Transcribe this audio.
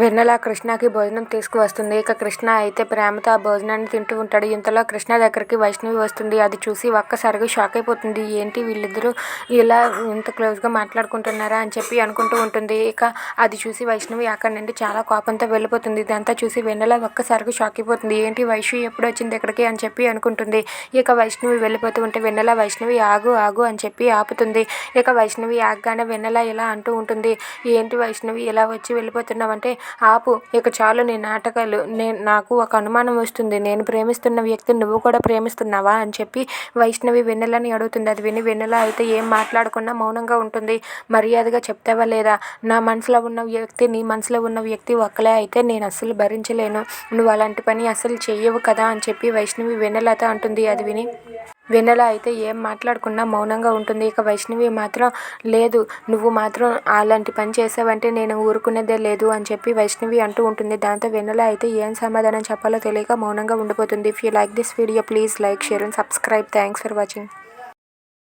వెన్నెల కృష్ణకి భోజనం తీసుకువస్తుంది. ఇక కృష్ణ అయితే ప్రేమతో ఆ భోజనాన్ని తింటూ ఉంటాడు. ఇంతలో కృష్ణ దగ్గరికి వైష్ణవి వస్తుంది. అది చూసి ఒక్కసారిగా షాక్ అయిపోతుంది. ఏంటి వీళ్ళిద్దరూ ఇలా ఇంత క్లోజ్గా మాట్లాడుకుంటున్నారా అని చెప్పి అనుకుంటూ ఉంటుంది. ఇక అది చూసి వైష్ణవి అక్కడి నుండి చాలా కోపంతో వెళ్ళిపోతుంది. ఇదంతా చూసి వెన్నెల ఒక్కసారిగా షాక్ అయిపోతుంది. ఏంటి వైష్ణవి ఎప్పుడు వచ్చింది ఇక్కడికి అని చెప్పి అనుకుంటుంది. ఇక వైష్ణవి వెళ్ళిపోతూ ఉంటే వెన్నెల వైష్ణవి ఆగు ఆగు అని చెప్పి ఆపుతుంది. ఇక వైష్ణవి ఆగగానే వెన్నెల ఇలా అంటూ ఉంటుంది. ఏంటి వైష్ణవి ఇలా వచ్చి వెళ్ళిపోతున్నావంటే ఆపు ఇక చాలు నీ నాటకాలు. నేను నాకు ఒక అనుమానం వస్తుంది. నేను ప్రేమిస్తున్న వ్యక్తి నువ్వు కూడా ప్రేమిస్తున్నావా? అని చెప్పి వైష్ణవి వెన్నెలని అడుగుతుంది. అది విని వెన్నెల అయితే ఏం మాట్లాడకుండా మౌనంగా ఉంటుంది. మర్యాదగా చెప్తావా లేదా? నా మనసులో ఉన్న వ్యక్తి నీ మనసులో ఉన్న వ్యక్తి ఒక్కలే అయితే నేను అస్సలు భరించలేను. నువ్వు అలాంటి పని అసలు చెయ్యవు కదా? అని చెప్పి వైష్ణవి వెన్నెలతో అంటుంది. అది విని వెన్నెల అయితే ఏం మాట్లాడకుండా మౌనంగా ఉంటుంది. ఇక వైష్ణవి మాత్రం లేదు నువ్వు మాత్రం అలాంటి పని చేసావంటే నేను ఊరుకునేదే లేదు అని చెప్పి వైష్ణవి అంటూ ఉంటుంది. దాంతో వెన్నెల అయితే ఏం సమాధానం చెప్పాలో తెలియక మౌనంగా ఉండిపోతుంది. If you like this video please like share and subscribe thanks for watching